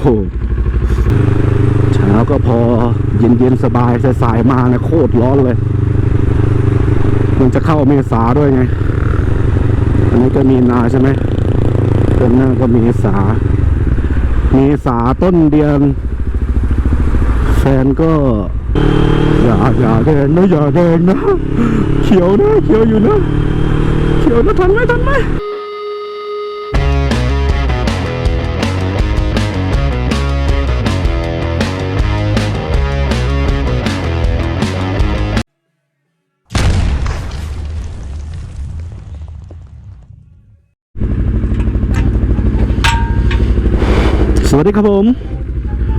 โหเช้าก็พอเย็นเย็นๆสบายสายมานะโคตรร้อนเลย มันจะเข้าเมษาด้วยไง อันนี้ก็มีนาใช่ไหมเดือนหน้าก็เมษา เมษาต้นเดือนแฟนก็อย่าอย่าแดงนะอย่าแดงนะ เขียวนะเขียวอยู่นะ เขียวนะทันไหมทันไหม สวัสดีครับผม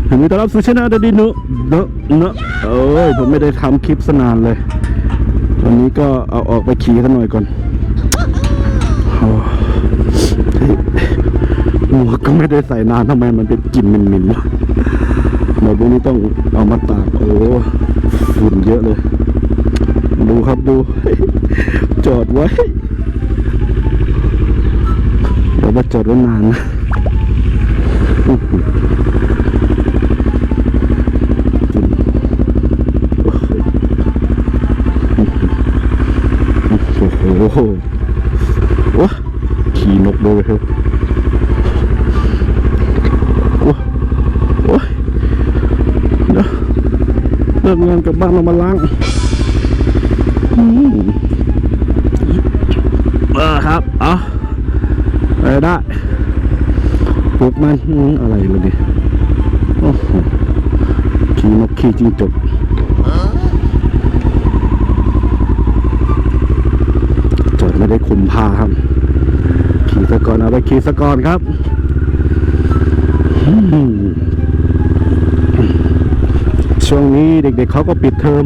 ยินดีต้อนรับสู่ช่องดดินุเนอะเนอะเอ้ยผมไม่ได้ทำคลิปสนานเลย วันนี้ก็เอาออกไปขี่กันหน่อยก่อนโอ้ยหมวกก็ไม่ได้ใส่นานทำไมมันเป็นกลิ่นเหม็นๆวะหมวกพวนี้ต้องเอามาตากโอ้ฝุ่นเยอะเลย ดูครับดู จอดไว้เดี๋ยวมาจอดไว้นานนะ โอ้โหโอ้ขี่นกเลยครับโอ้โอ้ยเดี๋ยวเลิกงานกลับบ้านเรามาล้างอืมเออครับ เอาไปได้ ปลุกมันอะไรเลยดิโอ้โหขี่นกขี่จิ้งจกจอดไม่ได้คุมพาครับ ขี่สะกอนเอาไปขี่สะกอนครับช่วงนี้เด็กๆเขาก็ปิดเทอม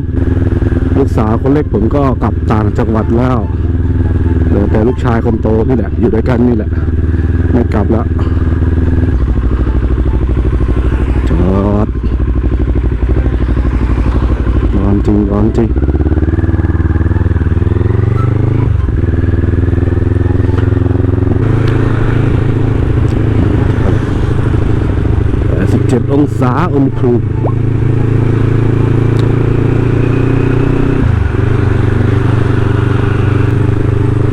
ลูกสาวคนเล็กผมก็กลับต่างจังหวัดแล้วเหลือแต่ลูกชายคนโตนี่แหละ อยู่ด้วยกันนี่แหละ ไม่กลับแล้ว จอดร้อนจริงร้อนจริง 17 องศาอุณหภูมิ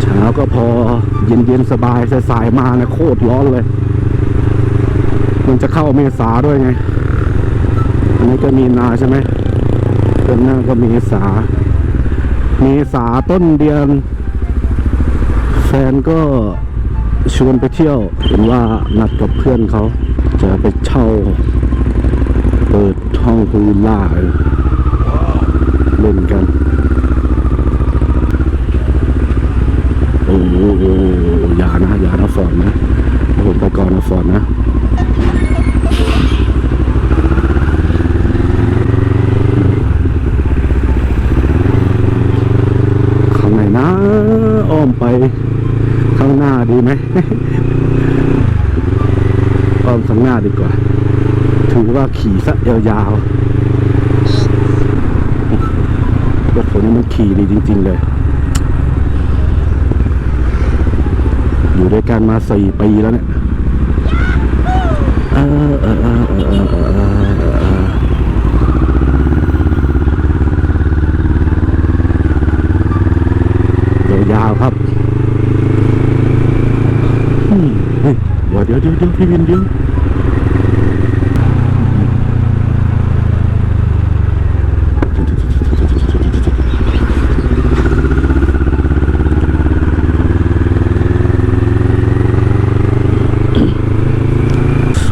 เช้าก็พอเย็นเย็นๆสบายสายมานะโคตรร้อนเลย มันจะเข้าเมษาด้วยไง อันนี้ก็มีนาใช่ไหมเดือนหน้าก็เมษาเมษาต้นเดือนแฟนก็ชวนไปเที่ยว เห็นว่านัดกับเพื่อนเขา จะไปเช่า เปิดห้องพูลวิลล่าเล่นกันโอ้โหอย่านะอย่านะฟอนนะผมไปก่อนนะฟอนนะข้างไหนนะ อ้อมไปข้างหน้าดีไหมาดีกว่า ถือว่าขี่ซะยาวๆรถผมนี่มันขี่ดีจริง ๆ เลย อยู่ด้วยกันมาสี่ปีแล้วเนี่ยเออเออเออเออเออยาวครับเฮ้ยเดี๋ยวเดี๋ยวเดี๋ยวพี่วินเดี๋ยว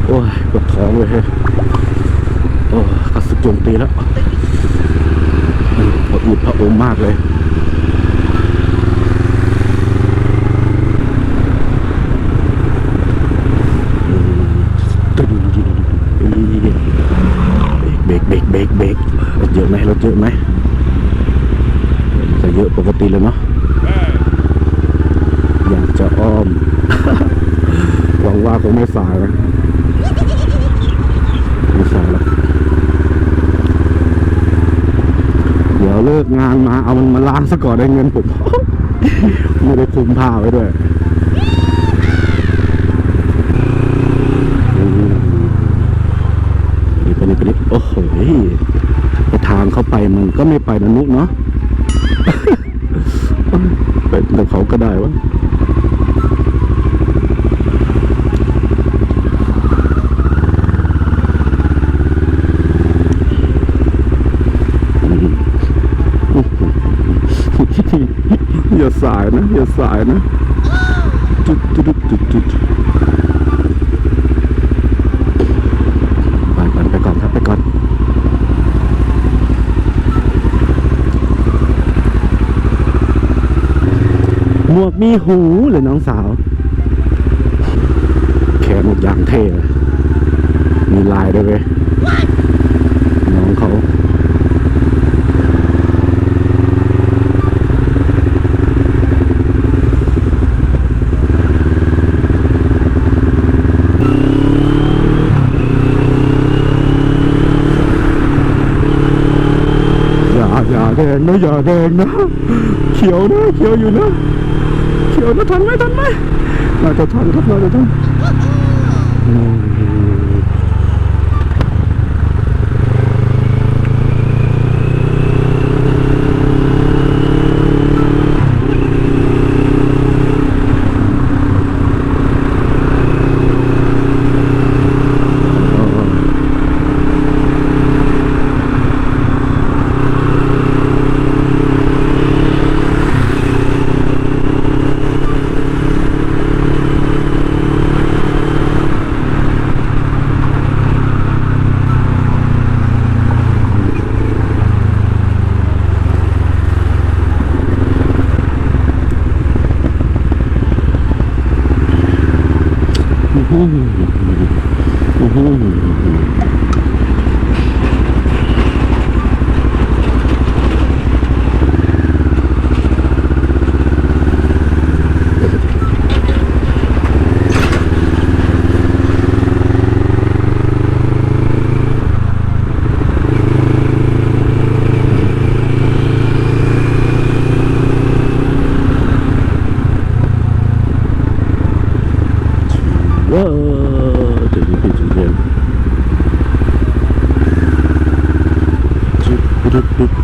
โอ้ยปวดท้องเลยเฮ้ยโอ้ กระสุนโจมตีแล้วปวดอุดพระอมมากเลยเบรกเบรกเบรกเบรกรถเยอะไหมรถเยอะไหมก็เยอะปกติเลยเนาะอยากจะอ้อม หวังว่าคงไม่สายนะ เลิกงานมาเอามันมาล้างซะก่อนได้เงินผม ไม่ได้คุมผ้าไว้ด้วยนี่เป็นี่ไปนี่โอ้โหจะทางเข้าไปมันก็ไม่ไปนะนุเนาะไปแต่เขาก็ได้วะ อย่าสายนะ อย่าสายนะจุดจุดจุดจุดไปก่อนไปก่อนครับไปก่อนหมวกมีหูเลยน้องสาวแขนหมวกอย่างเท่เลยมีลายด้วยเว้ยน้องเขา อย่าแดงนะอย่าแดงนะ เขียวนะเขียวอยู่นะ เขียวนะทันไหมทันไหมน่าจะทันครับน่าจะทัน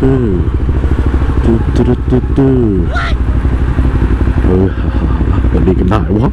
do do do do do do เออมันดีกันได้วะ